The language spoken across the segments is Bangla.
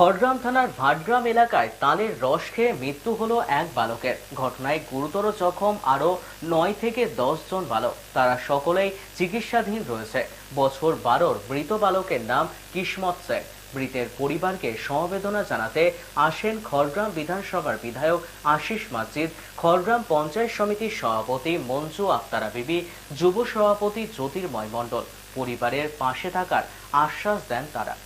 খড়গ্রাম থানার ভাটগ্রাম এলাকায় তালের রস খেয়ে মৃত্যু হলো এক বালকের। ঘটনায় গুরুতর জখম আরও নয় থেকে দশ জন বালক। তারা সকলেই চিকিৎসাধীন রয়েছে। বছর বারোর মৃত বালকের নাম কিসমত শেখ মৃতের পরিবারকে সমবেদনা জানাতে আসেন খড়গ্রাম বিধানসভার বিধায়ক আশিস মাজিদ খড়গ্রাম পঞ্চায়েত সমিতির সভাপতি মঞ্জু আক্তারা বিবি, যুব সভাপতি জ্যোতির্ময় মণ্ডল। পরিবারের পাশে থাকার আশ্বাস দেন তারা।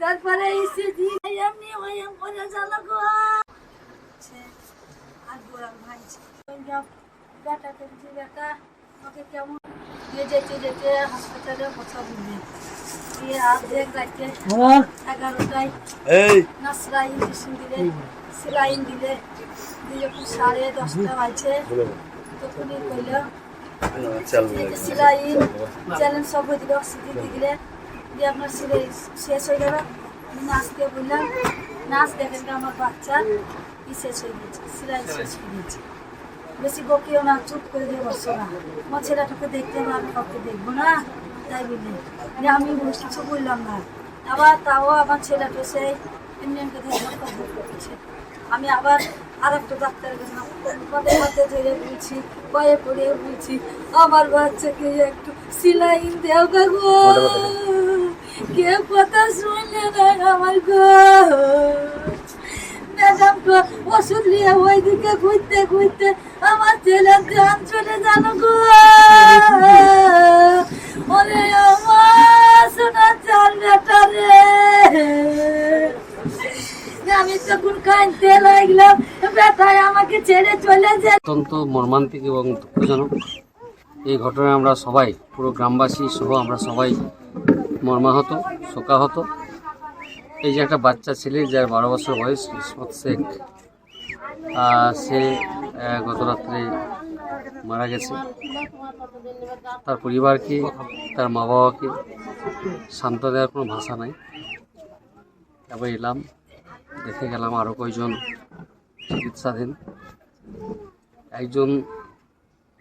তারপরে এসে দিয়ে এমনি ওই এম গো। আর গোড়াল ভাঙছে বেটা করছি বেটা ওকে কেমন? যেতে যেতে হসপিটালে কথা বুঝলি দিয়ে আর দেখ রাখতে এগারোটায় নাসরা ইঞ্জেকশন দিলে সেলাইন দিলে দিয়ে যখন সাড়ে দশটা বাজছে তখনই কইল সেলাইন চ্যালেঞ্জ সব হয়ে দিল অক্সিজেন দিয়ে দিলে দিয়ে আপনার সিলাই শেষ হয়ে গেল নাচতে বললাম নাচ দেখেন আমার বাচ্চা ই শেষ হয়ে গেছে সিলাই শেষ হয়ে গেছে বেশি বকিও না চুপ করে দিয়ে বসো না আমার ছেলেটাকে দেখতে হবে আমি কাউকে দেখব না তাই বলি যে আমি কিছু বললাম না। আবার তাও আমার ছেলেটা সেই কথা বলছে। আমি আবার আর একটা ডাক্তারের কাছে পদে পদে ধরে বলছি পড়ে বলছি আমার বাচ্চাকে একটু সিলাইন দেও গা কে কথা শুনলে না আমার গো। ম্যাডাম ওষুধ নিয়ে ওইদিকে ঘুরতে ঘুরতে আমার অত্যন্ত মর্মান্তিক এবং দুঃখজনক। এই ঘটনায় আমরা সবাই, পুরো গ্রামবাসী সহ আমরা সবাই মর্মাহত, শোকাহত। এই যে একটা বাচ্চা ছেলে, যার বারো বছর বয়স ইসমত শেখ সে গত রাত্রে মারা গেছে। তার পরিবারকে, তার মা বাবাকে শান্ত দেওয়ার কোনো ভাষা নাই। তারপর এলাম। দেখে গেলাম আরও কয়েকজন চিকিৎসাধীন। একজন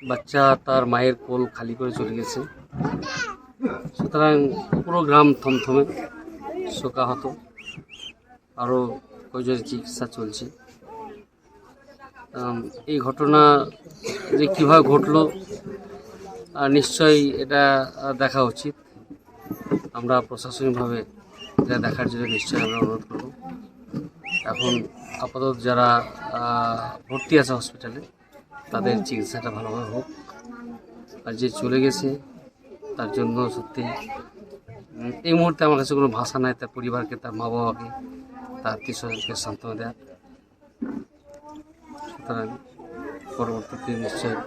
বাচ্চা তার মায়ের কোল খালি করে চলে গেছে। সুতরাং পুরো গ্রাম থমথমে শোকাহত। আরও কয়েকজন চিকিৎসা চলছে। এই ঘটনা যে কীভাবে ঘটলো নিশ্চয়ই এটা দেখা উচিত। আমরা প্রশাসনিকভাবে এটা দেখার জন্য নিশ্চয়ই আমরা অনুরোধ করব। এখন আপাতত যারা ভর্তি আছে হসপিটালে তাদের চিকিৎসাটা ভালোভাবে হোক। আর যে চলে গেছে, তার জন্য সত্যি এই মুহূর্তে আমার কাছে কোনো ভাষা নাই, তার পরিবারকে, তার মা বাবাকে তার আত্মীয় স্বজনকে সান্ত্বনা দেওয়ার। সুতরাং পরবর্তীতে নিশ্চয়ই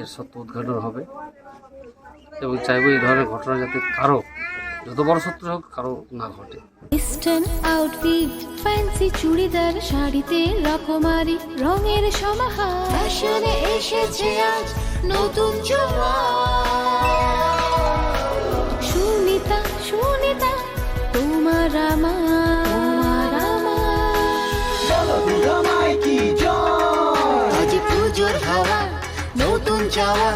এর সত্য উদ্ঘাটন হবে। এবং চাইব এই ধরনের ঘটনা যাতে কারও যত বড় সত্য হোক, কারও না ঘটে। ওয়েস্টার্ন আউটফিট ফ্যান্সি চুড়িদার, শাড়িতে রকমারি, রঙের সমাহার। ফ্যাশনে এসেছে আজ নতুন সুনিতা সুনিতা, তোমার আমার আজ পুজোর হাওয়া, নতুন চাওয়া,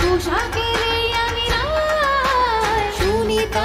পোশাকের আমি সুনিতা